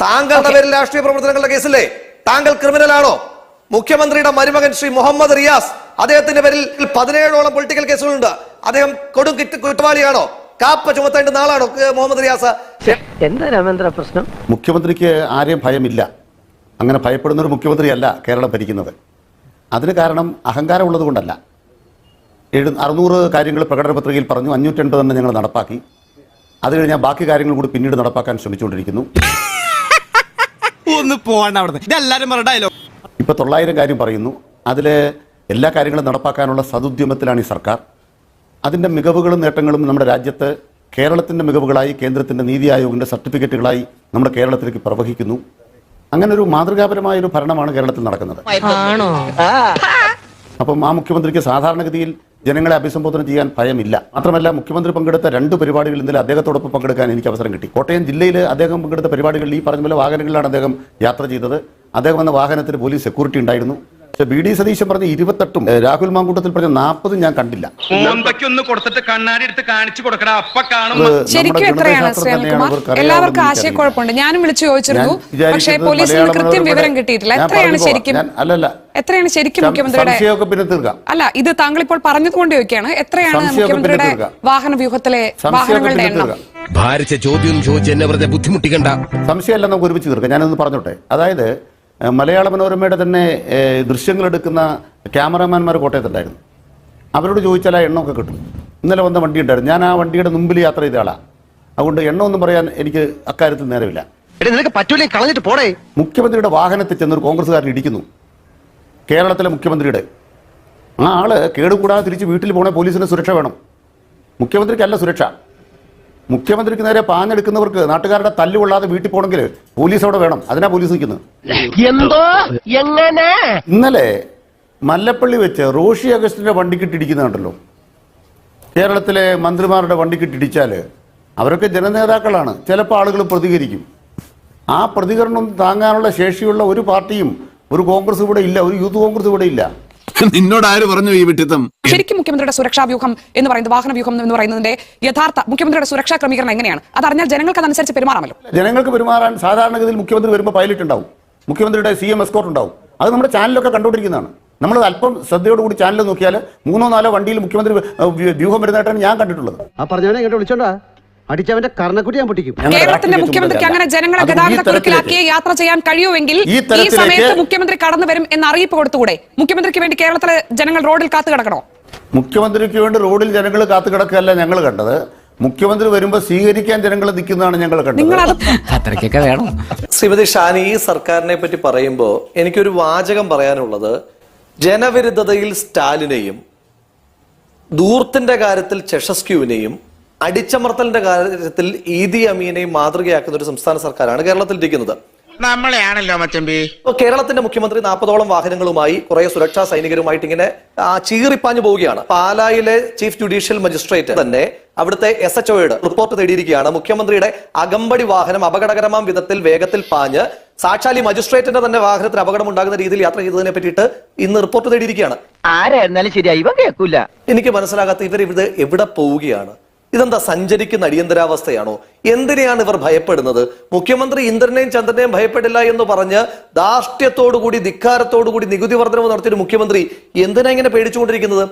താങ്കളുടെ പേരിൽ രാഷ്ട്രീയ പ്രവർത്തനങ്ങളുടെ കേസില്ലേ? താങ്കൾ ക്രിമിനൽ ആണോ മുഖ്യമന്ത്രിയുടെ മരുമകൻ ശ്രീ മുഹമ്മദ് റിയാസ് അദ്ദേഹത്തിന്റെ പേരിൽ പതിനേഴോളം പൊളിറ്റിക്കൽ കേസുകളുണ്ട്. അദ്ദേഹം കൊടും കുറ്റ- കുറ്റവാളിയാണോ? കാപ്പ ചുമത്തേണ്ട നാളാണോ മുഹമ്മദ് റിയാസ്? എന്താ രാമേന്ദ്ര പ്രശ്നം? മുഖ്യമന്ത്രിക്ക് ആരെയും ഭയമില്ല. അങ്ങനെ ഭയപ്പെടുന്ന ഒരു മുഖ്യമന്ത്രിയല്ല കേരളം ഭരിക്കുന്നത്. അതിന് കാരണം അഹങ്കാരം ഉള്ളതുകൊണ്ടല്ല എഴു അറുന്നൂറ് കാര്യങ്ങൾ പ്രകടന പത്രികയിൽ പറഞ്ഞു അഞ്ഞൂറ്റൻപത് തന്നെ ഞങ്ങൾ നടപ്പാക്കി. അത് കഴിഞ്ഞാൽ ബാക്കി കാര്യങ്ങൾ കൂടി പിന്നീട് നടപ്പാക്കാൻ ശ്രമിച്ചുകൊണ്ടിരിക്കുന്നു. ഒന്ന് പോകണ്ട അവിടെ ഇതെല്ലാരും പറഞ്ഞ ഡയലോഗ് ഇപ്പോൾ തൊള്ളായിരം കാര്യം പറയുന്നു. അതിലെ എല്ലാ കാര്യങ്ങളും നടപ്പാക്കാനുള്ള സതുദ്യമത്തിലാണ് ഈ സർക്കാർ. അതിന്റെ മികവുകളും നേട്ടങ്ങളും നമ്മുടെ രാജ്യത്ത് കേരളത്തിന്റെ മികവുകളായി കേന്ദ്രത്തിന്റെ നീതി ആയോഗിന്റെ സർട്ടിഫിക്കറ്റുകളായി നമ്മുടെ കേരളത്തിലേക്ക് പ്രവഹിക്കുന്നു. അങ്ങനെ ഒരു മാതൃകാപരമായ ഒരു ഭരണമാണ് കേരളത്തിൽ നടക്കുന്നത്. അപ്പം ആ മുഖ്യമന്ത്രിക്ക് സാധാരണഗതിയിൽ ജനങ്ങളെ അഭിസംബോധന ചെയ്യാൻ ഭയമില്ല. മാത്രമല്ല മുഖ്യമന്ത്രി പങ്കെടുത്ത രണ്ട് പരിപാടികളിൽ ഇന്നലെ അദ്ദേഹത്തോടൊപ്പം പങ്കെടുക്കാൻ എനിക്ക് അവസരം കിട്ടി. കോട്ടയം ജില്ലയിൽ അദ്ദേഹം പങ്കെടുത്ത പരിപാടികളിൽ ഈ പറഞ്ഞ പോലെ വാഹനങ്ങളിലാണ് അദ്ദേഹം യാത്ര ചെയ്തത്. അദ്ദേഹം വന്ന വാഹനത്തിൽ പോലീസ് സെക്യൂരിറ്റി ഉണ്ടായിരുന്നു. പക്ഷേ ബി ഡി സതീശൻ പറഞ്ഞ ഇരുപത്തെട്ടും രാഹുൽ മാങ്കൂട്ടത്തിൽ പറഞ്ഞ നാൽപ്പതും ഞാൻ കണ്ടില്ല. കൊടുത്തിട്ട് കണ്ണാടി എടുത്ത് കാണിച്ചു കൊടുക്കടാ അപ്പ കാണും. ശരിക്കും എത്രയാണ് എല്ലാവർക്കും. ആശയക്കുഴപ്പമുണ്ട്. ഞാനും വിളിച്ചു ചോദിച്ചിരുന്നു. പക്ഷേ പോലീസിന് കൃത്യം വിവരം കിട്ടിയിട്ടില്ല. എത്രയാണ് ശരിക്കും? അല്ലല്ല എത്രയാണ് ശരിക്കും മുഖ്യമന്ത്രിയുടെ പിന്നെ തീർക്കാം. അല്ല ഇത് താങ്കൾ ഇപ്പോൾ പറഞ്ഞത് കൊണ്ട് ചോദിക്കുകയാണ് എത്രയാണ് മുഖ്യമന്ത്രിയുടെ വാഹന വ്യൂഹത്തിലെ വാഹനങ്ങളുടെ എണ്ണം? ഭാരിച്ച ചോദ്യം ചോദിച്ച് എന്നെ വെറുതെ ബുദ്ധിമുട്ടിക്കണ്ട. സംശയമല്ല നമുക്ക് ഒരുമിച്ച് തീർക്കാം. ഞാനൊന്ന് പറഞ്ഞോട്ടെ. അതായത് മലയാള മനോരമയുടെ തന്നെ ദൃശ്യങ്ങൾ എടുക്കുന്ന ക്യാമറാമാൻമാർ കോട്ടയത്തുണ്ടായിരുന്നു. അവരോട് ചോദിച്ചാൽ ആ എണ്ണമൊക്കെ കിട്ടും. ഇന്നലെ വന്ന വണ്ടി ഉണ്ടായിരുന്നു. ഞാൻ ആ വണ്ടിയുടെ മുമ്പിൽ യാത്ര ചെയ്ത ആളാണ് അതുകൊണ്ട് എണ്ണമൊന്നും പറയാൻ എനിക്ക് അക്കാര്യത്തിൽ നേരമില്ല. എടി നിനക്ക് പറ്റൂലേ കളഞ്ഞിട്ട് പോടേ. മുഖ്യമന്ത്രിയുടെ വാഹനത്തിൽ ചെന്നൊരു കോൺഗ്രസ്സുകാരൻ ഇടിക്കുന്നു. കേരളത്തിലെ മുഖ്യമന്ത്രിയുടെ. ആ ആൾ കേടുകൂടാതെ തിരിച്ച് വീട്ടിൽ പോകണേ പോലീസിന് സുരക്ഷ വേണം. മുഖ്യമന്ത്രിക്കല്ല സുരക്ഷ. മുഖ്യമന്ത്രിക്ക് നേരെ പാഞ്ഞെടുക്കുന്നവർക്ക് നാട്ടുകാരുടെ തല്ലുകൊള്ളാതെ വീട്ടിൽ പോകണമെങ്കിൽ പോലീസ് അവിടെ വേണം. അതിനാ പോലീസ് നിൽക്കുന്നത്. എന്തോ? എങ്ങനെ? ഇന്നലെ മല്ലപ്പള്ളി വെച്ച് റോഷി അഗസ്റ്റിന്റെ വണ്ടിക്കിട്ടിടിക്കുന്നുണ്ടല്ലോ കേരളത്തിലെ മന്ത്രിമാരുടെ വണ്ടി വണ്ടിക്കിട്ടിടിച്ചാൽ അവരൊക്കെ ജനനേതാക്കളാണ്. ചിലപ്പോൾ ആളുകൾ പ്രതികരിക്കും. ആ പ്രതികരണം താങ്ങാനുള്ള ശേഷിയുള്ള ഒരു പാർട്ടിയും ഒരു കോൺഗ്രസ് ഇവിടെ ഇല്ല ഒരു യൂത്ത് കോൺഗ്രസ് ഇവിടെ ഇല്ല. നിന്നോട് ആര് പറഞ്ഞു ഈ വിട്ടിത്തം? ശരിക്കും മുഖ്യമന്ത്രിയുടെ സുരക്ഷാ വ്യൂഹം എന്ന് പറയുന്നത് വാഹന വ്യൂഹം എന്ന് പറയുന്നതിന്റെ യഥാർത്ഥ മുഖ്യമന്ത്രിയുടെ സുരക്ഷാ ക്രമീകരണം എങ്ങനെയാണ്? അതറിഞ്ഞാൽ ജനങ്ങൾക്ക് അതനുസരിച്ച് പെരുമാറാമല്ലോ. ജനങ്ങൾക്ക് പെരുമാറാൻ സാധാരണഗതിയിൽ മുഖ്യമന്ത്രി വരുമ്പോൾ പൈലറ്റ് ഉണ്ടാവും. മുഖ്യമന്ത്രിയുടെ സി എം എസ്കോർട്ട് ഉണ്ടാവും. അത് നമ്മുടെ ചാനലൊക്കെ കണ്ടുകൊണ്ടിരിക്കുന്നതാണ്. നമ്മൾ അല്പം ശ്രദ്ധയോടുകൂടി ചാനൽ നോക്കിയാൽ മൂന്നോ നാലോ വണ്ടിയിൽ മുഖ്യമന്ത്രി വ്യൂഹം വരുന്നതായിട്ടാണ് ഞാൻ കണ്ടിട്ടുള്ളത്. അടിച്ചവന്റെ കർണക്കുടി ഞാൻ പൊട്ടിക്കും. കേരളത്തിന്റെ മുഖ്യമന്ത്രിക്ക് അങ്ങനെ ജനങ്ങളെ ഗതാഗത യാത്ര ചെയ്യാൻ കഴിയുമെങ്കിൽ ഈ സമയത്ത് മുഖ്യമന്ത്രി കടന്നു വരും എന്ന് അറിയിപ്പ് കൊടുത്തുകൂടെ? മുഖ്യമന്ത്രിക്ക് വേണ്ടി കേരളത്തിലെ ജനങ്ങൾ റോഡിൽ കാത്തു കിടക്കണോ? മുഖ്യമന്ത്രിക്ക് വേണ്ടി റോഡിൽ ജനങ്ങൾ കാത്തു കിടക്കുകയല്ല ഞങ്ങൾ കണ്ടത്. മുഖ്യമന്ത്രി വരുമ്പോൾ സ്വീകരിക്കാൻ ജനങ്ങൾ നിൽക്കുന്നതാണ് ഞങ്ങൾ കണ്ടത്. വേണം. ശ്രീമതി ഷാനി ഈ സർക്കാരിനെ പറ്റി പറയുമ്പോൾ എനിക്കൊരു വാചകം പറയാനുള്ളത്. ജനവിരുദ്ധതയിൽ സ്റ്റാലിനെയും ദൂർത്തിന്റെ കാര്യത്തിൽ ചെഷസ്ക്യൂവിനെയും അടിച്ചമർത്തലിന്റെ കാര്യത്തിൽ ഈദി അമീനെ മാതൃകയാക്കുന്ന ഒരു സംസ്ഥാന സർക്കാരാണ് കേരളത്തിൽ ഇരിക്കുന്നത് നമ്മളെയാണല്ലോ മച്ചമ്പി. ഇപ്പൊ കേരളത്തിന്റെ മുഖ്യമന്ത്രി നാൽപ്പതോളം വാഹനങ്ങളുമായി കുറെ സുരക്ഷാ സൈനികരുമായിട്ട് ഇങ്ങനെ ആ, ചീറിപ്പാഞ്ഞു പോവുകയാണ്. പാലായിലെ ചീഫ് ജുഡീഷ്യൽ മജിസ്ട്രേറ്റ് തന്നെ അവിടുത്തെ എസ് എച്ച് ഒയുടെ റിപ്പോർട്ട് തേടിയിരിക്കുകയാണ്. മുഖ്യമന്ത്രിയുടെ അകമ്പടി വാഹനം അപകടകരമാം വിധത്തിൽ വേഗത്തിൽ പാഞ്ഞ് സാക്ഷാലി മജിസ്ട്രേറ്റിന്റെ തന്നെ വാഹനത്തിന് അപകടം ഉണ്ടാകുന്ന രീതിയിൽ യാത്ര ചെയ്തതിനെ പറ്റിയിട്ട് ഇന്ന് റിപ്പോർട്ട് തേടിയിരിക്കുകയാണ്. ആരായിരുന്നാലും ശരിയായി ഇവ കേൾക്കൂല എനിക്ക് മനസ്സിലാകാത്ത ഇവർ ഇവിടെ എവിടെ പോവുകയാണ്? ഇതെന്താ സഞ്ചരിക്കുന്ന അടിയന്തരാവസ്ഥയാണോ? എന്തിനെയാണ് ഇവർ ഭയപ്പെടുന്നത്? മുഖ്യമന്ത്രി ഇന്ദ്രനെയും ചന്ദ്രനെയും ഭയപ്പെടില്ല എന്ന് പറഞ്ഞ് ധാർഷ്ട്യത്തോടുകൂടി ധിക്കാരത്തോടുകൂടി നികുതി വർധനവ് നടത്തിയൊരു മുഖ്യമന്ത്രി എന്തിനാ ഇങ്ങനെ പേടിച്ചുകൊണ്ടിരിക്കുന്നത്?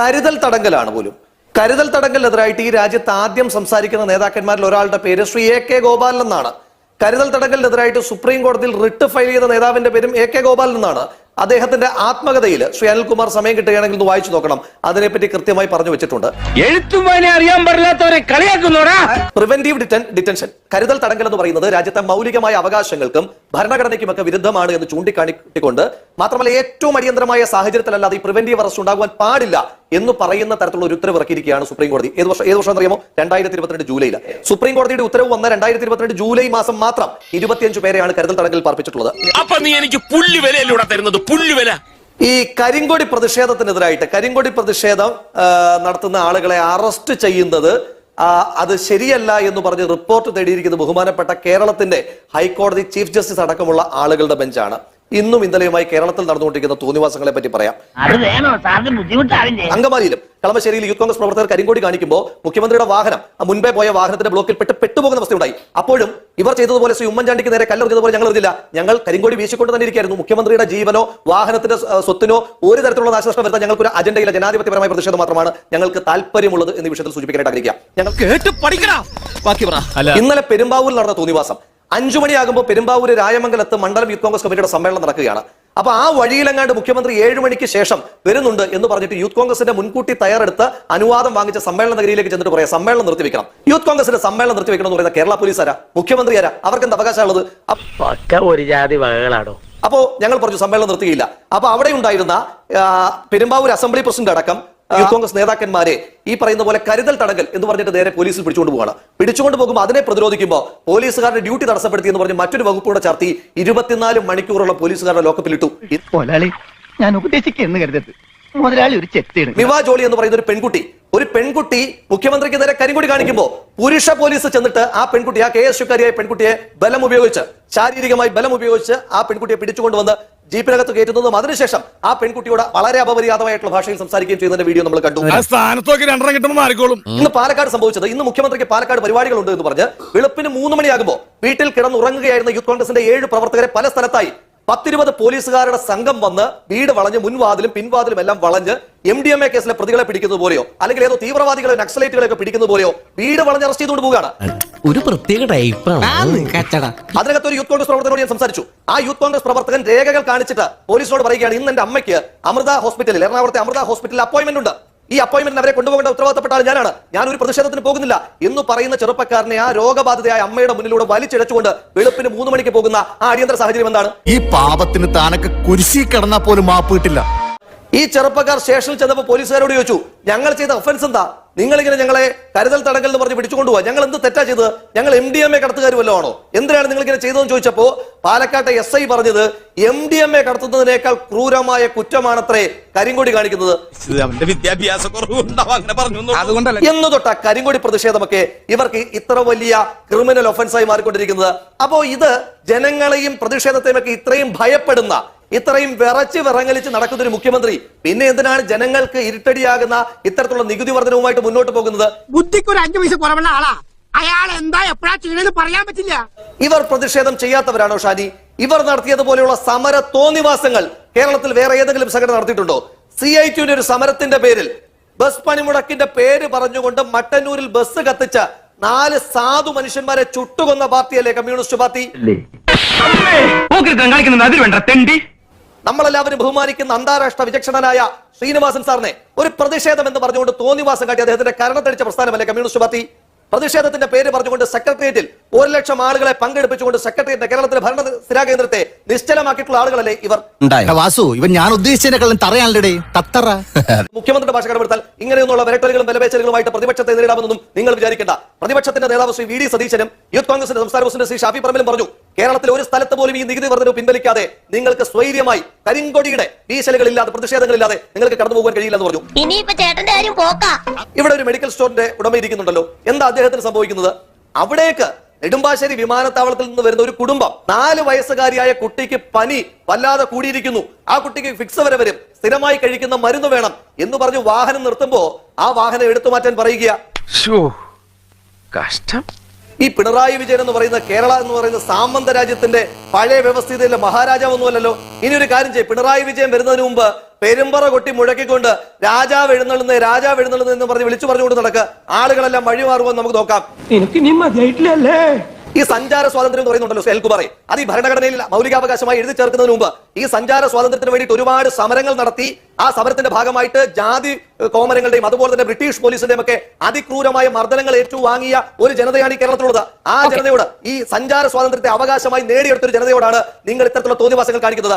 കരുതൽ തടങ്കലാണ് പോലും. കരുതൽ തടങ്കലിനെതിരായിട്ട് ഈ രാജ്യത്ത് ആദ്യം സംസാരിക്കുന്ന നേതാക്കന്മാരിൽ ഒരാളുടെ പേര് ശ്രീ എ കെ ഗോപാലൻ എന്നാണ്. കരുതൽ തടങ്കലിനെതിരായിട്ട് സുപ്രീം കോടതിയിൽ റിട്ട് ഫയൽ ചെയ്ത നേതാവിന്റെ പേരും എ കെ ഗോപാലൻ എന്നാണ്. അദ്ദേഹത്തിന്റെ ആത്മകഥയിൽ ശ്രീ അനിൽകുമാർ സമയം കിട്ടുകയാണെങ്കിൽ ഒന്ന് വായിച്ചു നോക്കണം. അതിനെപ്പറ്റി കൃത്യമായി പറഞ്ഞു വെച്ചിട്ടുണ്ട്. എഴുത്തും അറിയാൻ പറ്റാത്തവരെ കളിയാക്കുന്നോടാ പ്രിവെന്റീവ് ഡിറ്റൻ ഡിറ്റൻഷൻ കരുതൽ തടങ്കൽ എന്ന് പറയുന്നത് രാജ്യത്തെ മൗലികമായ അവകാശങ്ങൾക്കും ഭരണഘടനയ്ക്കുമൊക്കെ വിരുദ്ധമാണ് എന്ന് ചൂണ്ടിക്കാണിക്കൊണ്ട് മാത്രമല്ല ഏറ്റവും അടിയന്തരമായ സാഹചര്യത്തിലല്ലാതെ ഈ പ്രിവെന്റീവ് അറസ്റ്റ് ഉണ്ടാകുവാൻ പാടില്ല എന്ന് പറയുന്ന തരത്തിലുള്ള ഒരു ഉത്തരവ് ഇറക്കിയിരിക്കുകയാണ് സുപ്രീം കോടതി ഏത് വർഷം ഏത് വർഷം അറിയാമോ? രണ്ടായിരത്തി ഇരുപത്തിരണ്ട് ജൂലൈയിൽ സുപ്രീം കോടതിയുടെ ഉത്തരവ് വന്ന രണ്ടായിരത്തി ഇരുപത്തിരണ്ട് ജൂലൈ മാസം മാത്രം ഇരുപത്തിയഞ്ച് പേരെയാണ് കരുതൽ തടങ്കൽ പാർപ്പിച്ചിട്ടുള്ളത്. അപ്പൊ നീ എനിക്ക് പുല്ല് വിലയിലൂടെ തരുന്നത്? പുല്ല് വില ഈ കരിങ്കൊടി പ്രതിഷേധത്തിനെതിരായിട്ട് കരിങ്കൊടി പ്രതിഷേധം നടത്തുന്ന ആളുകളെ അറസ്റ്റ് ചെയ്യുന്നത് അത് ശരിയല്ല എന്ന് പറഞ്ഞ് റിപ്പോർട്ട് തേടിയിരിക്കുന്ന ബഹുമാനപ്പെട്ട കേരളത്തിന്റെ ഹൈക്കോടതി ചീഫ് ജസ്റ്റിസ് അടക്കമുള്ള ആളുകളുടെ ബെഞ്ചാണ്. ഇന്നും ഇന്നലെയുമായി കേരളത്തിൽ നടന്നുകൊണ്ടിരിക്കുന്ന തോന്നിവാസങ്ങളെ പറ്റി പറയാം. അങ്കമാലിയിലും കളമശ്ശേരിയിൽ യൂത്ത് കോൺഗ്രസ് പ്രവർത്തകർ കരിങ്കോടി കാണിക്കുമ്പോൾ മുഖ്യമന്ത്രിയുടെ വാഹനം ആ മുൻപേ പോയ വാഹനത്തിന്റെ ബ്ലോക്കിൽ പെട്ട് പെട്ടുപോകുന്ന അവസ്ഥയുണ്ടായി. അപ്പോഴും ഇവർ ചെയ്തതുപോലെ ശ്രീ ഉമ്മൻചാണ്ടിക്ക് നേരെ കല്ലെറിഞ്ഞതുപോലെ ഞങ്ങൾ എറിഞ്ഞില്ല ഞങ്ങൾ കരിങ്കോടി വീശിക്കൊണ്ട് തന്നെ ഇരിക്കുകയായിരുന്നു. മുഖ്യമന്ത്രിയുടെ ജീവനോ വാഹനത്തിന്റെ സ്വത്തിനോ ഒരു തരത്തിലുള്ള നാശനഷ്ടം വരുത്താൻ ഞങ്ങൾക്ക് ഒരു അജണ്ടയില്ല. ജനാധിപത്യപരമായ പ്രതിഷേധം മാത്രമാണ് ഞങ്ങൾക്ക് താല്പര്യമുള്ളത് എന്ന വിഷയത്തിൽ സൂചിപ്പിക്കാനായിട്ട് ആഗ്രഹിക്കുക. ഞങ്ങൾ കേട്ട് പഠിക്കടാ. ബാക്കി പറ ഇന്നലെ പെരുമ്പാവൂരിൽ നടന്ന തോന്നിവാസം. അഞ്ചു മണിയാകുമ്പോൾ പെരുമ്പാവൂര് രായമംഗലത്ത് മണ്ഡലം യൂത്ത് കോൺഗ്രസ് കമ്മിറ്റിയുടെ സമ്മേളനം നടക്കുകയാണ്. അപ്പൊ ആ വഴിയിലെങ്ങാണ്ട് മുഖ്യമന്ത്രി ഏഴു മണിക്ക് ശേഷം വരുന്നുണ്ട് എന്ന് പറഞ്ഞിട്ട് യൂത്ത് കോൺഗ്രസിന്റെ മുൻകൂട്ടി തയ്യാറെടുത്ത് അനുവാദം വാങ്ങിച്ച സമ്മേളന നഗരിയിലേക്ക് ചെന്നിട്ട് പറയാം സമ്മേളനം നിർത്തിവെക്കണം. യൂത്ത് കോൺഗ്രസിന്റെ സമ്മേളനം നിർത്തിവെക്കണം എന്ന് പറയുന്ന കേരള പോലീസ് ആരാ? മുഖ്യമന്ത്രി ആരാ? അവർക്ക് എന്ത് അവകാശമുള്ളത് ഒരു ജാതി വകകളാടോ അപ്പോ ഞങ്ങൾ പറഞ്ഞു സമ്മേളനം നിർത്തിയില്ല അപ്പൊ അവിടെ ഉണ്ടായിരുന്ന പെരുമ്പാവൂർ അസംബ്ലി പ്രസിഡന്റ് അടക്കം യൂത്ത് കോൺഗ്രസ് നേതാക്കന്മാരെ ഈ പറയുന്ന പോലെ കരുതൽ തടങ്കൽ എന്ന് പറഞ്ഞിട്ട് നേരെ പോലീസിൽ പിടിച്ചുകൊണ്ട് പോവുകയാണ് പിടിച്ചുകൊണ്ട് പോകുമ്പോൾ അതിനെ പ്രതിരോധിക്കുമ്പോൾ പോലീസുകാരുടെ ഡ്യൂട്ടി തടസ്സപ്പെടുത്തി എന്ന് പറഞ്ഞ് മറ്റൊരു വകുപ്പൂടെ ചർത്തി ഇരുപത്തിനാല് മണിക്കൂറുള്ള പോലീസുകാരുടെ ലോക്കപ്പിലിട്ടു. ഞാൻ ഉപദേശിക്കുന്നു കരുതരുത്. മുതലാളി ഒരു ചെത്തിയാണ് മിവാ ജോളി എന്ന് പറയുന്ന ഒരു പെൺകുട്ടി ഒരു പെൺകുട്ടി മുഖ്യമന്ത്രിക്ക് നേരെ കരിങ്കുടി കാണിക്കുമ്പോൾ പുരുഷ പോലീസ് ചെന്നിട്ട് ആ പെൺകുട്ടി ആ കെ എസ് യുക്കാരിയായ പെൺകുട്ടിയെ ബലം ഉപയോഗിച്ച് ശാരീരികമായി ബലം ഉപയോഗിച്ച് ആ പെൺകുട്ടിയെ പിടിച്ചുകൊണ്ടുവന്ന് ജീപ്പിനകത്ത് കയറ്റുന്നതും അതിനുശേഷം ആ പെൺകുട്ടിയോട് വളരെ അപമര്യാദമായിട്ടുള്ള ഭാഷയിൽ സംസാരിക്കുകയും ചെയ്യുന്നതിന്റെ വീഡിയോ നമ്മൾ കണ്ടു. സ്ഥാനത്തൊക്കെ രണ്ടെണ്ണം ഇന്ന് പാലക്കാട് സംഭവിച്ചത് ഇന്ന് മുഖ്യമന്ത്രിക്ക് പാലക്കാട് പരിപാടികളുണ്ട് എന്ന് പറഞ്ഞ് വെളുപ്പിന് മൂന്ന് മണിയാകുമ്പോൾ വീട്ടിൽ കിടന്നുറങ്ങുകയായിരുന്ന യൂത്ത് കോൺഗ്രസിന്റെ ഏഴ് പ്രവർത്തകരെ പല സ്ഥലത്തായി പത്തിരുപത് പോലീസുകാരുടെ സംഘം വന്ന് വീട് വളഞ്ഞ് മുൻവാതിലും പിൻവാതിലും എല്ലാം വളഞ്ഞ് എം ഡി എം എ കേസിലെ പ്രതികളെ പിടിക്കുന്നത് പോലെയോ അല്ലെങ്കിൽ ഏതോ തീവ്രവാദികളെ നക്സലൈറ്റുകളെ ഒക്കെ പിടിക്കുന്നത് പോലെയോ വീട് വളഞ്ഞ് അറസ്റ്റ് ചെയ്തുകൊണ്ട് പോവുകയാണ്. ഒരു പ്രത്യേക അതിനകത്ത് ഒരു യൂത്ത് കോൺഗ്രസ് പ്രവർത്തകനോട് ഞാൻ സംസാരിച്ചു. ആ യൂത്ത് കോൺഗ്രസ് പ്രവർത്തകൻ രേഖകൾ കാണിച്ചിട്ട് പോലീസിനോട് പറയുകയാണ് ഇന്ന് എന്റെ അമ്മയ്ക്ക് അമൃത ഹോസ്പിറ്റലിൽ എറണാകുളത്തെ അമൃത ഹോസ്പിറ്റലിൽ അപ്പോയിന്റ്മെന്റ് ഉണ്ട്. ഈ അപ്പോയിന്റ്മെന്റ് അവരെ കൊണ്ടുപോകേണ്ട ഉത്തരവാദിത്തപ്പെട്ട ആൾ ഞാനാണ്. ഞാൻ ഒരു പ്രതിഷേധത്തിന് പോകുന്നില്ല എന്ന് പറയുന്ന ചെറുപ്പക്കാരനെ ആ രോഗബാധിതയായ അമ്മയുടെ മുന്നിലൂടെ വലിച്ചിഴച്ചുകൊണ്ട് വെളുപ്പിന് മൂന്ന് മണിക്ക് പോകുന്ന ആ അടിയന്തര സാഹചര്യം എന്താണ്? ഈ പാപത്തിന് താനൊക്കെ കുരിശി കിടന്നാ പോലും മാപ്പ് കിട്ടില്ല. ഈ ചെറുപ്പക്കാർ സ്റ്റേഷനിൽ ചെന്നപ്പോൾ പോലീസുകാരോട് ചോദിച്ചു ഞങ്ങൾ ചെയ്ത ഒഫൻസ് എന്താ? നിങ്ങൾ ഇങ്ങനെ ഞങ്ങളെ കരുതൽ തടങ്കൽ എന്ന് പറഞ്ഞ് പിടിച്ചുകൊണ്ടുപോവാ. ഞങ്ങൾ എന്ത് തെറ്റാ ചെയ്തത്? ഞങ്ങൾ എം ഡി എം എ കടത്തുകാർ വല്ലതും ആണോ എന്തിനാണ് നിങ്ങൾ ഇങ്ങനെ ചെയ്തതെന്ന് ചോദിച്ചപ്പോ പാലക്കാട്ടെ എസ് ഐ പറഞ്ഞത് എം ഡി എം എ കടത്തുന്നതിനേക്കാൾ ക്രൂരമായ കുറ്റമാണത്രേ കരിങ്കൊടി കാണിക്കുന്നത്. അവന്റെ വിദ്യാഭ്യാസ കുറവുണ്ടാവും അങ്ങനെ പറഞ്ഞു അതുകൊണ്ടല്ല. എന്ന് തൊട്ട കരിങ്കൊടി പ്രതിഷേധമൊക്കെ ഇവർക്ക് ഇത്ര വലിയ ക്രിമിനൽ ഒഫൻസായി മാറിക്കൊണ്ടിരിക്കുന്നത്. അപ്പോ ഇത് ജനങ്ങളെയും പ്രതിഷേധത്തെയും ഒക്കെ ഇത്രയും ഭയപ്പെടുന്ന ഇത്രയും വിറച്ച് വിറങ്ങലിച്ച് നടക്കുന്ന ഒരു മുഖ്യമന്ത്രി പിന്നെ എന്തിനാണ് ജനങ്ങൾക്ക് ഇരുട്ടടിയാകുന്ന ഇത്തരത്തിലുള്ള നികുതി വർധനവുമായിട്ട് മുന്നോട്ട് പോകുന്നത്? ബുദ്ധിക്ക് ഒരു അഞ്ചു പൈസ കുറവുള്ള ആളാ. അയാൾ എന്താ എപ്പോഴാ ചെയ്യണെന്ന് പറയാൻ പറ്റില്ല. ഇവർ പ്രതിഷേധം ചെയ്യാത്തവരാണോ ഷാനി ഇവർ നടത്തിയതുപോലെയുള്ള സമര തോന്നിവാസങ്ങൾ കേരളത്തിൽ വേറെ ഏതെങ്കിലും സംഘടന നടത്തിയിട്ടുണ്ടോ? സി ഐ ടിയുടെ ഒരു സമരത്തിന്റെ പേരിൽ ബസ് പണിമുടക്കിന്റെ പേര് പറഞ്ഞുകൊണ്ട് മട്ടന്നൂരിൽ ബസ് കത്തിച്ച നാല് സാധു മനുഷ്യന്മാരെ ചുട്ടുകൊന്ന പാർട്ടിയല്ലേ കമ്മ്യൂണിസ്റ്റ് പാർട്ടി? കളിക്കുന്നത് അതിൽ വേണ്ട തെണ്ടി. നമ്മളെല്ലാവരും ബഹുമാനിക്കുന്ന അന്താരാഷ്ട്ര വിചക്ഷണനായ ശ്രീനിവാസൻ സാറിനെ ഒരു പ്രതിഷേധം എന്ന് പറഞ്ഞുകൊണ്ട് തോന്നിവാസം കാട്ടി അദ്ദേഹത്തിന്റെ കരണത്തടിച്ച പ്രസ്ഥാനമല്ലേ കമ്മ്യൂണിസ്റ്റ് പാർട്ടി? പ്രതിഷേധത്തിന്റെ പേര് പറഞ്ഞുകൊണ്ട് സെക്രട്ടേറിയറ്റിൽ ഒരു ലക്ഷം ആളുകളെ പങ്കെടുപ്പിച്ചുകൊണ്ട് സെക്രട്ടേറിയറ്റ് കേരളത്തിലെ ഭരണ സ്ഥിരാ കേന്ദ്രത്തെ നിശ്ചലമാക്കിയിട്ടുള്ള ആളുകളല്ലേ ഇവർ? വാസു ഇവൻ ഞാൻ ഉദ്ദേശിച്ചതിനെക്കാളും തറയാണല്ലേ തത്തറ. മുഖ്യമന്ത്രിയുടെ ഭാഷ കടമെടുത്താൽ ഇങ്ങനെയൊന്നുള്ള വിരട്ടലുകളും ബലപേച്ചലുകളുമായിട്ട് പ്രതിപക്ഷത്തെ നേരിടാമെന്നും നിങ്ങൾ വിചാരിക്കേണ്ട. പ്രതിപക്ഷത്തിന്റെ നേതാവ് ശ്രീ വി ഡി സതീശനും യൂത്ത് കോൺഗ്രസിന്റെ സംസ്ഥാന പ്രസിഡന്റ് ശ്രീ ഷാഫി പറമ്പിലും പറഞ്ഞു കേരളത്തിൽ ഒരു സ്ഥലത്ത് പോലും ഈ നികുതി വർധനവ് പിൻവലിക്കാതെ നിങ്ങൾക്ക് സ്വൈര്യമായി കരിങ്കൊടിയുടെ വീശലുകളില്ലാതെ പ്രതിഷേധങ്ങളില്ലാതെ നിങ്ങൾക്ക് കടന്നു പോകാൻ കഴിയില്ലെന്ന് പറഞ്ഞു. ഇവിടെ ഒരു മെഡിക്കൽ സ്റ്റോറിന്റെ ഉടമ ഇരിക്കുന്നുണ്ടല്ലോ. എന്താ അദ്ദേഹത്തിന് സംഭവിക്കുന്നത്? അവിടേക്ക് നെടുമ്പാശ്ശേരി വിമാനത്താവളത്തിൽ നിന്ന് വരുന്ന ഒരു കുടുംബം നാല് വയസ്സുകാരിയായ കുട്ടിക്ക് പനി വല്ലാതെ കൂടിയിരിക്കുന്നു. ആ കുട്ടിക്ക് ഫിക്സ് വരെ വരും. സ്ഥിരമായി കഴിക്കുന്ന മരുന്ന് വേണം എന്ന് പറഞ്ഞ് വാഹനം നിർത്തുമ്പോ ആ വാഹനം എടുത്തു മാറ്റാൻ പറയുക കഷ്ടം. ഈ പിണറായി വിജയൻ എന്ന് പറയുന്ന കേരള എന്ന് പറയുന്ന സാമന്ത രാജ്യത്തിന്റെ പഴയ വ്യവസ്ഥിതിയിലെ മഹാരാജാവൊന്നുമല്ലല്ലോ. ഇനി ഒരു കാര്യം ചെയ്യും. പിണറായി വിജയൻ വരുന്നതിന് മുമ്പ് പെരുമ്പറ കൊട്ടി മുഴക്കിക്കൊണ്ട് രാജാവ് എഴുന്നള്ളുന്നേ രാജാവ് എഴുന്നള്ളുന്നേ എന്ന് പറഞ്ഞ് വിളിച്ചു പറഞ്ഞുകൊണ്ട് നടക്കുക ആളുകളെല്ലാം വഴി മാറുമെന്ന് നമുക്ക് നോക്കാം. എനിക്ക് ഈ സഞ്ചാര സ്വാതന്ത്ര്യം എന്ന് പറയുന്നുണ്ടല്ലോ സെൽകുമാറെ അത് ഈ ഭരണഘടനയിൽ മൗലികാവകാശമായി എഴുതി ചേർക്കുന്നതിന് മുമ്പ് ഈ സഞ്ചാര സ്വാതന്ത്ര്യത്തിന് വേണ്ടിയിട്ട് ഒരുപാട് സമരങ്ങൾ നടത്തി ആ സമരത്തിന്റെ ഭാഗമായിട്ട് ജാതി കോമരങ്ങളുടെയും അതുപോലെ തന്നെ ബ്രിട്ടീഷ് പോലീസിന്റെയും ഒക്കെ അതിക്രൂരമായ മർദ്ദനങ്ങൾ ഏറ്റുവാങ്ങിയ ഒരു ജനതയാണ് ഈ കേരളത്തിലുള്ളത്. ആ ജനതയോട് ഈ സഞ്ചാര സ്വാതന്ത്ര്യത്തെ അവകാശമായി നേടിയെടുത്ത ഒരു ജനതയോടാണ് നിങ്ങൾ ഇത്തരത്തിലുള്ള തോന്നിവാസങ്ങൾ കാണിക്കുന്നത്.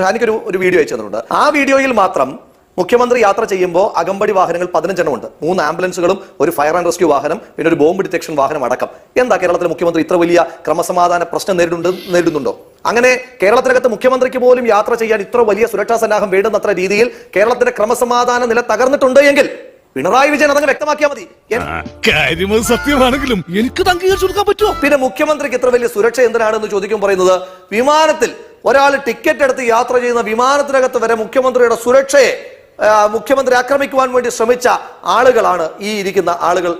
ഷാനിക്കൊരു ഒരു വീഡിയോ അയച്ചു തന്നിട്ടുണ്ട്. ആ വീഡിയോയിൽ മാത്രം മുഖ്യമന്ത്രി യാത്ര ചെയ്യുമ്പോൾ അകമ്പടി വാഹനങ്ങൾ പതിനഞ്ചെണ്ണം ഉണ്ട് മൂന്ന് ആംബുലൻസുകളും ഒരു ഫയർ ആൻഡ് റെസ്ക്യൂ വാഹനം പിന്നെ ഒരു ബോംബ് ഡിറ്റക്ഷൻ വാഹനം അടക്കം. എന്താ കേരളത്തിലെ മുഖ്യമന്ത്രി ഇത്ര വലിയ ക്രമസമാധാന പ്രശ്നം നേരിടുന്നുണ്ട് നേരിടുന്നുണ്ടോ? അങ്ങനെ കേരളത്തിനകത്ത് മുഖ്യമന്ത്രിക്ക് പോലും യാത്ര ചെയ്യാൻ ഇത്ര വലിയ സുരക്ഷാ സന്നാഹം വേണ്ടുന്നത്ര രീതിയിൽ കേരളത്തിന്റെ ക്രമസമാധാന നില തകർന്നിട്ടുണ്ട് എങ്കിൽ പിണറായി വിജയൻ അതങ്ങ് വ്യക്തമാക്കിയാൽ മതി. കാര്യം സത്യമാണെങ്കിലും എനിക്ക് അംഗീകരിച്ചു കൊടുക്കാൻ പറ്റുമോ? പിന്നെ മുഖ്യമന്ത്രിക്ക് ഇത്ര വലിയ സുരക്ഷ എന്തിനാണെന്ന് ചോദിക്കും പറയുന്നത് വിമാനത്തിൽ ഒരാൾ ടിക്കറ്റ് എടുത്ത് യാത്ര ചെയ്യുന്ന വിമാനത്തിനകത്ത് വരെ മുഖ്യമന്ത്രിയുടെ സുരക്ഷയെ മുഖ്യമന്ത്രി ആക്രമിക്കുവാൻ വേണ്ടി ശ്രമിച്ച ആളുകളാണ് ഈ ഇരിക്കുന്ന ആളുകൾ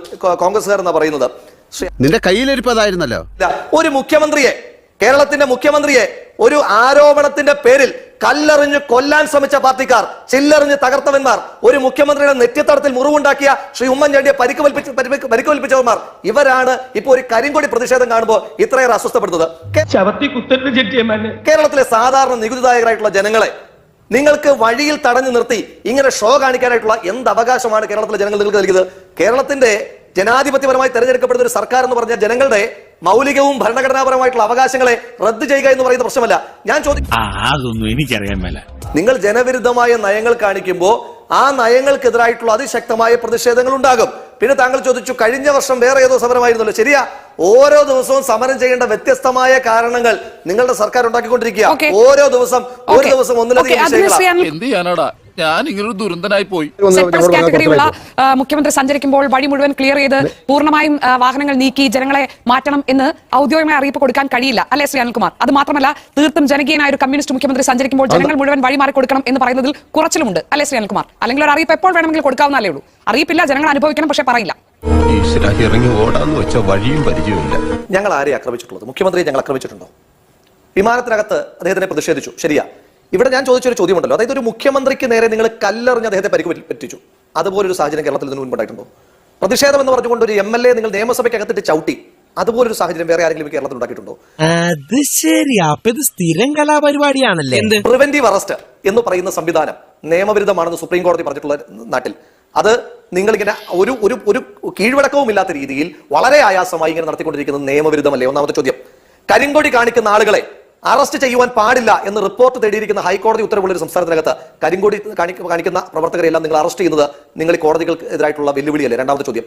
കോൺഗ്രസ്സുകാർ എന്ന് പറയുന്നത്. നിന്റെ കയ്യിലിരിപ്പതായിരുന്നല്ലോ. ഒരു മുഖ്യമന്ത്രിയെ കേരളത്തിന്റെ മുഖ്യമന്ത്രിയെ ഒരു ആരോപണത്തിന്റെ പേരിൽ കല്ലെറിഞ്ഞ് കൊല്ലാൻ ശ്രമിച്ച പാർട്ടിക്കാർ ചില്ലെറിഞ്ഞ് തകർത്തവന്മാർ ഒരു മുഖ്യമന്ത്രിയുടെ നെറ്റിത്തടത്തിൽ മുറിവുണ്ടാക്കിയ ശ്രീ ഉമ്മൻചാണ്ടിയെ പരിക്കുവൽപ്പിച്ച പരിക്ക് പരിക്കുവൽപ്പിച്ചവന്മാർ ഇവരാണ് ഇപ്പൊ ഒരു കരിങ്കൊടി പ്രതിഷേധം കാണുമ്പോൾ ഇത്രയേറെ അസ്വസ്ഥപ്പെടുന്നത്. കേരളത്തിലെ സാധാരണ നികുതിദായകരായിട്ടുള്ള ജനങ്ങളെ നിങ്ങൾക്ക് വഴിയിൽ തടഞ്ഞു നിർത്തി ഇങ്ങനെ ഷോ കാണിക്കാനായിട്ടുള്ള എന്ത് അവകാശമാണ് കേരളത്തിലെ ജനങ്ങൾ നിങ്ങൾക്ക് നൽകിയത്? കേരളത്തിന്റെ ജനാധിപത്യപരമായി തെരഞ്ഞെടുക്കപ്പെടുന്ന ഒരു സർക്കാർ എന്ന് പറഞ്ഞ ജനങ്ങളുടെ മൗലികവും ഭരണഘടനാപരമായിട്ടുള്ള അവകാശങ്ങളെ റദ്ദ് ചെയ്യുക എന്ന് പറയുന്ന പ്രശ്നമല്ല. ഞാൻ ചോദിക്കും അതൊന്നും എനിക്കറിയാൻ മേല. നിങ്ങൾ ജനവിരുദ്ധമായ നയങ്ങൾ കാണിക്കുമ്പോൾ ആ നയങ്ങൾക്കെതിരായിട്ടുള്ള അതിശക്തമായ പ്രതിഷേധങ്ങൾ ഉണ്ടാകും. പിന്നെ താങ്കൾ ചോദിച്ചു കഴിഞ്ഞ വർഷം വേറെ ഏതോ സമരമായിരുന്നല്ലോ. ശരിയാ? ഓരോ ദിവസവും സമരം ചെയ്യേണ്ട വ്യത്യസ്തമായ കാരണങ്ങൾ നിങ്ങളുടെ സർക്കാർ ഉണ്ടാക്കിക്കൊണ്ടിരിക്കുക. ഓരോ ദിവസം ഒരു ദിവസം ഒന്നിലധികം എന്ത് ചെയ്യാനാടാ? ഞാൻ ഇങ്ങനൊരു ദുരന്തനായി പോയി. കാറ്റഗറിയുള്ള മുഖ്യമന്ത്രി സഞ്ചരിക്കുമ്പോൾ വഴി മുഴുവൻ ക്ലിയർ ചെയ്ത് പൂർണമായും വാഹനങ്ങൾ നീക്കി ജനങ്ങളെ മാറ്റണം എന്ന് ഔദ്യോഗികമായ അറിയിപ്പ് കൊടുക്കാൻ കഴിയില്ല. അല്ലെ ശ്രീ അനിൽകുമാർ? അത് മാത്രമല്ല തീർത്തും ജനകീയനായ ഒരു കമ്മ്യൂണിസ്റ്റ് മുഖ്യമന്ത്രി സഞ്ചരിക്കുമ്പോൾ ജനങ്ങൾ മുഴുവൻ വഴി മാറി കൊടുക്കണം എന്ന് പറയുന്നതിൽ കുറച്ചിലുമുണ്ട്. അല്ലെ ശ്രീ അനിൽകുമാർ? അല്ലെങ്കിൽ ഒരു അറിയിപ്പ് എപ്പോൾ വേണമെങ്കിലും കൊടുക്കാവുന്നതല്ലേ ഉള്ളൂ. അറിയിപ്പില്ല ജനങ്ങൾ അനുഭവിക്കണം പക്ഷേ പറയില്ല. ഇറങ്ങി ഓടാന്ന് വെച്ച വഴിയും പരിചയമില്ല ഞങ്ങൾ ആരെ ആക്രമിച്ചിട്ടുള്ളത് മുഖ്യമന്ത്രിയെ ഞങ്ങൾ ആക്രമിച്ചിട്ടുണ്ടോ? വിമാനത്തിനകത്ത് അദ്ദേഹത്തിനെ പ്രതിഷേധിച്ചു. ശരിയാ. ഇവിടെ ഞാൻ ചോദിച്ചൊരു ചോദ്യമുണ്ടല്ലോ. അതായത് ഒരു മുഖ്യമന്ത്രിക്ക് നേരെ നിങ്ങൾ കല്ലെറിഞ്ഞ് അദ്ദേഹത്തെ പരിക്ക് പറ്റിച്ചു. അതുപോലൊരു സാഹചര്യം കേരളത്തിൽ നിന്ന് മുൻപുണ്ടായിട്ടുണ്ടോ? പ്രതിഷേധം എന്ന് പറഞ്ഞുകൊണ്ട് ഒരു എം എൽ എ നിങ്ങൾ നിയമസഭയ്ക്ക് അകത്തിട്ട് ചവിട്ടി അതുപോലൊരു സാഹചര്യം വേറെ ആരെങ്കിലും കേരളത്തിൽ ഉണ്ടാക്കിയിട്ടുണ്ടോ? അത് ശരി. അപ്പൊ ഇത് സ്ഥിരം കലാപരിപാടിയാണല്ലേ? പ്രിവെന്റീവ് അറസ്റ്റ് എന്ന് പറയുന്ന സംവിധാനം നിയമവിരുദ്ധമാണെന്ന് സുപ്രീം കോടതി പറഞ്ഞിട്ടുള്ള നാട്ടിൽ. അത് നിങ്ങളിങ്ങനെ ഒരു ഒരു ഒരു കീഴ്വഴക്കവും ഇല്ലാത്ത രീതിയിൽ വളരെ ആയാസമായി ഇങ്ങനെ നടത്തിക്കൊണ്ടിരിക്കുന്നത് നിയമവിരുദ്ധമല്ലേ? ഒന്നാമത്തെ ചോദ്യം. കരിങ്കൊടി കാണിക്കുന്ന ആളുകളെ അറസ്റ്റ് ചെയ്യുവാൻ പാടില്ല എന്ന് റിപ്പോർട്ട് തേടിയിരിക്കുന്ന ഹൈക്കോടതി ഉത്തരവുള്ള ഒരു സംസ്ഥാനത്തിനകത്ത് കരിങ്കോടി കാണിക്കുന്ന പ്രവർത്തകരെല്ലാം നിങ്ങൾ അറസ്റ്റ് ചെയ്യുന്നത് നിങ്ങൾ ഈ കോടതികൾക്ക് എതിരായിട്ടുള്ള വെല്ലുവിളിയല്ലേ? രണ്ടാമത്തെ ചോദ്യം.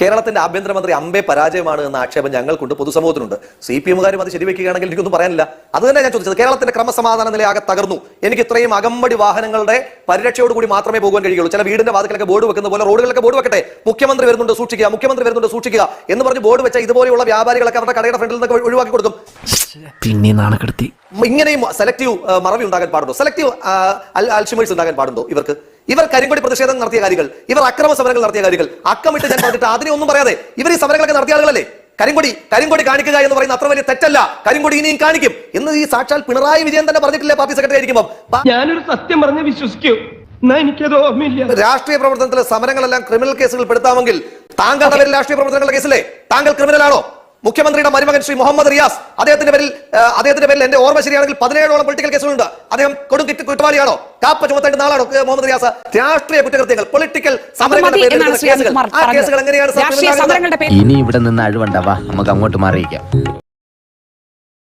കേരളത്തിന്റെ ആഭ്യന്തരമന്ത്രി അമ്പെ പരാജയമാണ് എന്ന ആക്ഷേപം ഞങ്ങൾക്കുണ്ട് പൊതുസമൂഹത്തിനുണ്ട്. സി പി എമ്മുകാരും അത് ശരിവെക്കുകയാണെങ്കിൽ എനിക്കൊന്നും പറയാനില്ല. അത് തന്നെ ഞാൻ ചോദിച്ചത് കേരളത്തിന്റെ ക്രമസമാധാന നില ആകെ തകർന്നു. എനിക്ക് ഇത്രയും അകമ്പടി വാഹനങ്ങളുടെ പരിരക്ഷയോട് കൂടി മാത്രമേ പോകാൻ കഴിയുള്ളൂ ചില വീടിന്റെ വാതിലൊക്കെ ബോർഡ് വെക്കുന്ന പോലെ റോഡുകളൊക്കെ ബോർഡ് വെക്കട്ടെ. മുഖ്യമന്ത്രി വരുന്നുണ്ട് സൂക്ഷിക്കുക മുഖ്യമന്ത്രി വരുന്നുണ്ട് സൂക്ഷിക്കുക എന്ന് പറഞ്ഞ് ബോർഡ് വെച്ച ഇതുപോലെയുള്ള വ്യാപാരികളൊക്കെ അവരുടെ കടയുടെ ഫ്രണ്ടിൽ നിന്നൊക്കെ ഒഴിവാക്കി കൊടുക്കും. പിന്നെ നാണക്കെടുത്തി. ഇങ്ങനെയും സെലക്ടീവ് മറവി ഉണ്ടാകാൻ പാടുണ്ടോ? സെലക്ടീവ് അൽഷിമേഴ്സ് ഉണ്ടാകാൻ പാടുണ്ടോ ഇവർക്ക്? ഇവർ കരിങ്കൊടി പ്രതിഷേധം നടത്തിയ കാര്യങ്ങൾ ഇവർ അക്രമ സമരങ്ങൾ നടത്തിയ കാര്യങ്ങൾ അക്കമിട്ട് ഞാൻ പറഞ്ഞിട്ട് അതിനെ ഒന്നും പറയാതെ ഇവർ ഈ സമരങ്ങളൊക്കെ നടത്തിയ ആളുകളല്ലേ? കരിങ്കൊടി കരിങ്കൊടി കാണിക്കുക എന്ന് പറയുന്ന അത്ര വലിയ തെറ്റല്ല. കരിങ്കൊടി ഇനിയും കാണിക്കും. എന്ന് ഈ സാക്ഷാൽ പിണറായി വിജയൻ തന്നെ പറഞ്ഞിട്ടില്ലേ പാർട്ടി സെക്രട്ടറി ആയിരിക്കുമ്പോൾ ഞാനൊരു സത്യം പറഞ്ഞ് വിശ്വസിക്കൂ. എനിക്കത് ഓർമ്മയില്ല. രാഷ്ട്രീയ പ്രവർത്തനത്തിലെ സമരങ്ങളെല്ലാം ക്രിമിനൽ കേസുകൾ പെടുത്താമെങ്കിൽ താങ്കളുടെ പേരിൽ രാഷ്ട്രീയ പ്രവർത്തനങ്ങളുടെ കേസിലെ താങ്കൾ ക്രിമിനലാണോ? മുഖ്യമന്ത്രിയുടെ മരുമകൻ ശ്രീ മുഹമ്മദ് റിയാസ് അദ്ദേഹത്തിന്റെ പേരിൽ അദ്ദേഹത്തിന്റെ പേരിൽ എന്റെ ഓർമ്മ ശരിയാണെങ്കിൽ പതിനേഴോളം പൊളിറ്റിക്കൽ കേസുകളുണ്ട് അദ്ദേഹം കൊടും കുറ്റ- കുറ്റവാളിയാണോ? കാപ്പ ചുമത്തേണ്ട നാളാണോ മുഹമ്മദ് റിയാസ്? രാഷ്ട്രീയ കുറ്റകൃത്യങ്ങൾ പൊളിറ്റിക്കൽ സമരങ്ങളുടെ പേരിൽ? സമരങ്ങളുടെ ഇനി ഇവിടെ നിന്ന് അഴിവണ്ടാവാ നമുക്ക് അങ്ങോട്ട് മാറിയിക്കാം